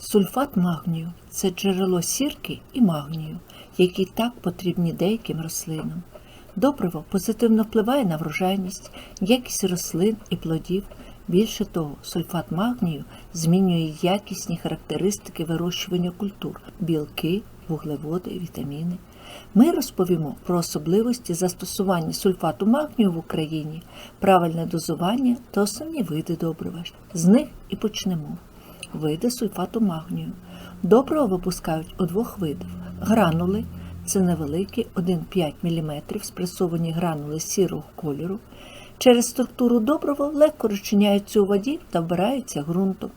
Сульфат магнію це джерело сірки і магнію, які так потрібні деяким рослинам. Добриво позитивно впливає на врожайність, якість рослин і плодів. Більше того, сульфат магнію змінює якісні характеристики вирощування культур білки, вуглеводи, вітаміни. Ми розповімо про особливості застосування сульфату магнію в Україні, правильне дозування та основні види добрива. З них і почнемо. Види сульфату магнію. Добриво випускають у двох видах: гранули це невеликі 1,5 мм спресовані гранули сірого кольору. Через структуру добрива легко розчиняються у воді та вбираються ґрунтом.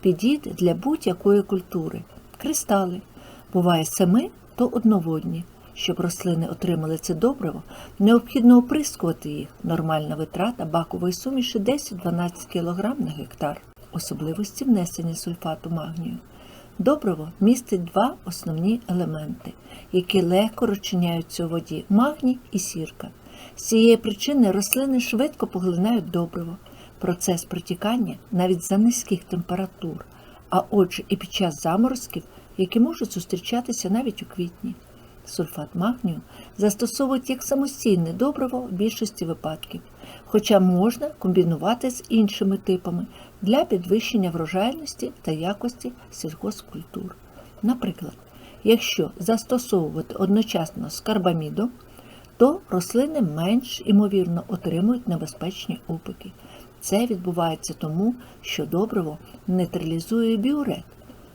Підійде для будь-якої культури. Кристали. Буває семи, то одноводні. Щоб рослини отримали це добриво, необхідно оприскувати їх. Нормальна витрата бакової суміші 10-12 кг на гектар. Особливості внесення сульфату магнію. Добриво містить два основні елементи, які легко розчиняються у воді магній і сірка. З цієї причини рослини швидко поглинають добриво. Процес протікання навіть за низьких температур, а отже і під час заморозків, які можуть зустрічатися навіть у квітні. Сульфат магнію застосовують як самостійне добриво в більшості випадків, хоча можна комбінувати з іншими типами для підвищення врожайності та якості сільгоспкультур. Наприклад, якщо застосовувати одночасно з карбамідом, то рослини менш імовірно отримують небезпечні опики. Це відбувається тому, що добриво нейтралізує біурет.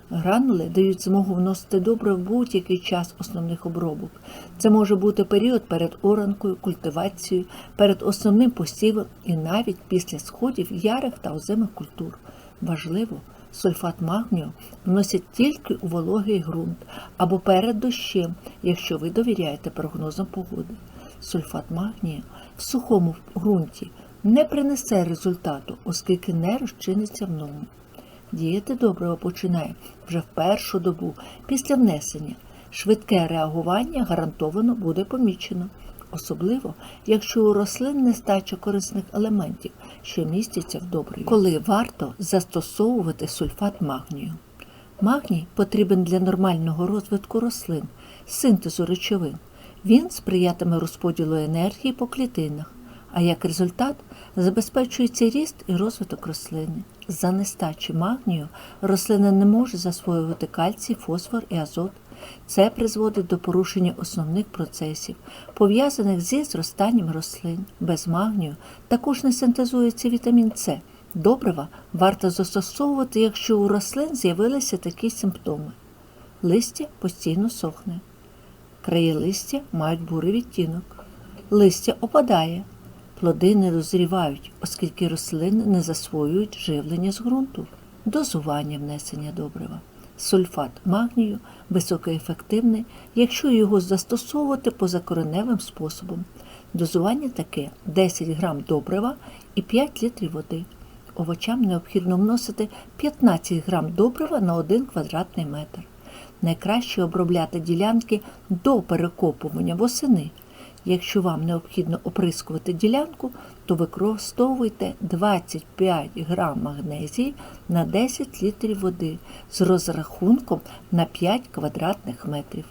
Гранули дають змогу вносити добре в будь-який час основних обробок. Це може бути період перед оранкою, культивацією, перед основним посівом і навіть після сходів ярих та озимих культур. Важливо, сульфат магнію вносять тільки у вологий ґрунт або перед дощем, якщо ви довіряєте прогнозам погоди. Сульфат магнію в сухому ґрунті не принесе результату, оскільки не розчиниться в ньому. Діяти добриво починає вже в першу добу після внесення. Швидке реагування гарантовано буде помічено, особливо якщо у рослин нестача корисних елементів, що містяться в добриві. Коли варто застосовувати сульфат магнію. Магній потрібен для нормального розвитку рослин, синтезу речовин. Він сприятиме розподілу енергії по клітинах, а як результат забезпечується ріст і розвиток рослини. За нестачі магнію рослина не може засвоювати кальцій, фосфор і азот. Це призводить до порушення основних процесів, пов'язаних зі зростанням рослин. Без магнію також не синтезується вітамін С. Добрива варто застосовувати, якщо у рослин з'явилися такі симптоми. Листя постійно сохне. Краї листя мають бурий відтінок. Листя опадає. Плоди не дозрівають, оскільки рослини не засвоюють живлення з ґрунту. Дозування внесення добрива. Сульфат магнію високоефективний, якщо його застосовувати позакореневим способом. Дозування таке 10 грам добрива і 5 літрів води. Овочам необхідно вносити 15 грам добрива на 1 квадратний метр. Найкраще обробляти ділянки до перекопування восени. Якщо вам необхідно оприскувати ділянку, то використовуйте 25 грам магнезії на 10 літрів води з розрахунком на 5 квадратних метрів.